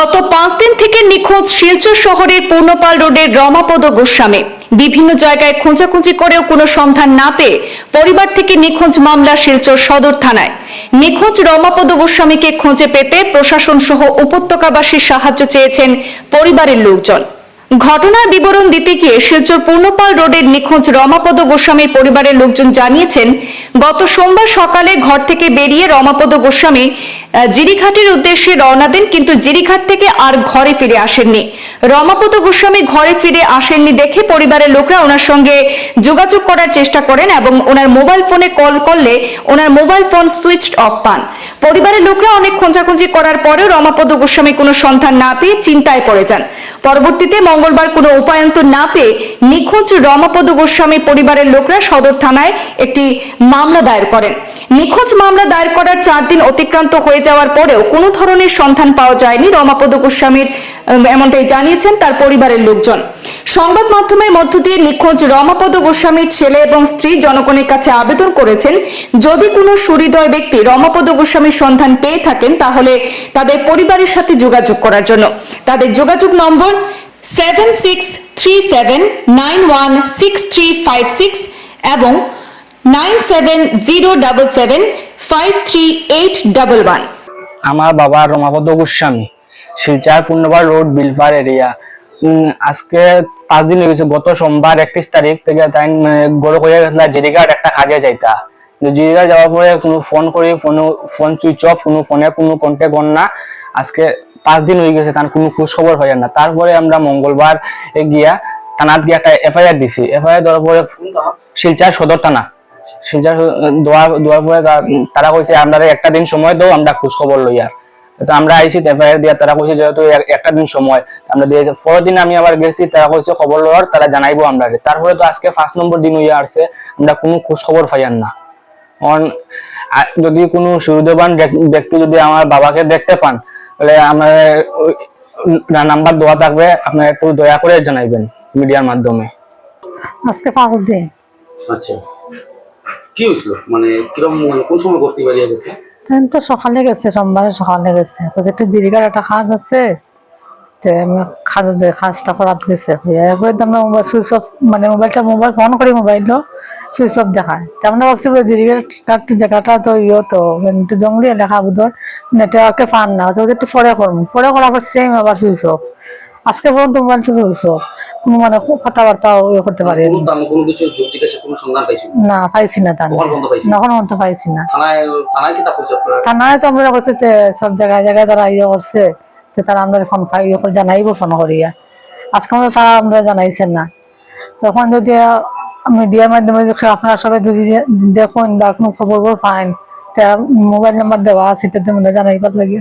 গত পাঁচ দিন থেকে নিখোঁজ শিলচর শহরের পূর্ণপাল রোডের রমাপদ গোস্বামী। বিভিন্ন জায়গায় খোঁজাখুঁজি করেও কোনো সন্ধান না পেয়ে পরিবার থেকে নিখোঁজ মামলা শিলচর সদর থানায়। নিখোঁজ রমাপদ গোস্বামীকে খুঁজে পেতে প্রশাসন সহ উপত্যকাবাসীর সাহায্য চেয়েছেন পরিবারের লোকজন। ঘটনার বিবরণ দিতে গিয়ে শিলচর পূর্ণপাল রোডের নিখোঁজ রমাপদ গোস্বামীর পরিবারের লোকজন জানিয়েছেন, গত সোমবার সকালে ঘর থেকে বেরিয়ে রমাপদ গোস্বামী জিরিঘাটের উদ্দেশ্যে রওনা দেন, কিন্তু জিরিঘাট থেকে আর ঘরে ফিরে আসেননি। রমাপদ গোস্বামী ঘরে ফিরে আসেননি দেখে পরিবারের লোকরা ওনার সঙ্গে যোগাযোগ করার চেষ্টা করেন এবং ওনার মোবাইল ফোনে কল করলে ওনার মোবাইল ফোন সুইচ অফ পান। পরিবারের লোকরা অনেক খোঁজাখুঁজি করার পরেও রমাপদ গোস্বামী কোনো সন্ধান না পেয়ে চিন্তায় পড়ে যান। পরবর্তীতে মঙ্গলবার কোনো উপায়ন্তর না পেয়ে নিখোঁজ রমাপদ গোস্বামী পরিবারের লোকরা সদর থানায় একটি মামলা দায়ের করেন। নিখোঁজ মামলা দায়ের করার চার দিন অতিক্রান্ত হয়ে যাওয়ার পরেও কোনো ধরনের সন্ধান পাওয়া যায়নি রমাপদ গোস্বামীর এমনটাই জানিয়েছেন তার পরিবারের লোকজন। সংবাদ মাধ্যমের মধ্য দিয়ে নিখোঁজ রমাপদ গোস্বামীর ছেলে এবং স্ত্রী জনগণের কাছে আবেদন করেছেন, যদি কোনো সুহৃদয় ব্যক্তি রমাপদ গোস্বামীর সন্ধান পেয়ে থাকেন, তাহলে তাদের পরিবারের সাথে যোগাযোগ করার জন্য। তাদের যোগাযোগ নম্বর seven six three seven nine one six three five six এবং nine seven zero double seven five three eight double one আমার বাবা রমাপদ গোস্বামী, শিলচার পূর্ণবার রোড বিলপার এরিয়া। আজকে পাঁচ দিন হয়ে গেছে গত সোমবার একত্রিশ তারিখ থেকে তাই গড় হয়ে গেছিল জিরিঘাট একটা কাজে যাইতা। জিরিঘাট যাওয়ার পরে কোনো ফোন করি, ফোন ফোন সুইচ অফ কোনো ফোনে কোনো কন্ট্যাক্ট হন না। আজকে পাঁচ দিন হয়ে গেছে, তার কোনো খোঁজ খবর হয় না। তারপরে আমরা মঙ্গলবার গিয়া, থানাত গিয়ে একটা এফআইআর দিছি। এফআইআর দেওয়ার পরে শিলচার সদর থানা। শিলচার দেওয়ার দেওয়ার পরে তারা কইছে আমরা একটা দিন সময় দাও আমরা খোঁজ খবর লই আর। তো আমরা আইছি এফআইআর দিয়া তারা কইছে যেহেতু এক- একটা দিন সময় আমরা দিয়েছে পরের দিন আমি আবার গেছি তারা কইছে খবর লওয়ার তারা জানাইবো আমরা তারপরে তো আজকে ফার্স্ট নম্বর দিন হইয়া আসছে আমরা কোনো খোঁজ খবর পাইয়ান না। অন যদি কোনো সুবিধাবান ব্যক্তি যদি আমার বাবাকে দেখতে পান তাহলে আমার নাম্বার দেওয়া থাকবে আপনারা একটু দয়া করে জানাইবেন মিডিয়ার মাধ্যমে। আজকে দিন। আচ্ছা। কি হয়েছিল? মানে কিরম মানে কোন সময় করতে পারিয়া গেছে তো সকালে গেছে, সোমবারে সকালে গেছে। একটু জিরিকার একটা কাজ আছে, তো করাতে গেছে। অফ মানে মোবাইলটা মোবাইল, ফোন অফ দেখায়। তো তো ইয়ে মানে জঙ্গলি এলাকা বুধর নেটওয়ার্কে পান না। পরে করব। পরে করার পর সেম আবার সুইচ অফ। আজকে পর্যন্ত মোবাইলটা সুইচ অফ কোনো মানে কথাবার্তাও ইয়ে করতে পারি কোনো দাম কোনো কিছু জিজ্ঞাসা কোনো সন্ধান পাইছিল না পাইছি না তার। কখন বন্ধ পাইছি? পাইছি না। থানায় থানায় কি তা থানায় তো আমরা করছে সব জায়গায় জায়গায় তারা ইয়ে করছে তো তারা আমরা ফোন পাই ইয়ে করে জানাইবো ফোন করিয়া। আজকে আমরা তারা আমরা জানাইছেন না। তখন যদি মিডিয়ার মাধ্যমে আপনারা সবাই যদি দেখুন বা কোনো খবর পাইন তা মোবাইল নাম্বার দেওয়া আছে তাতে আমরা জানাইবার লাগে।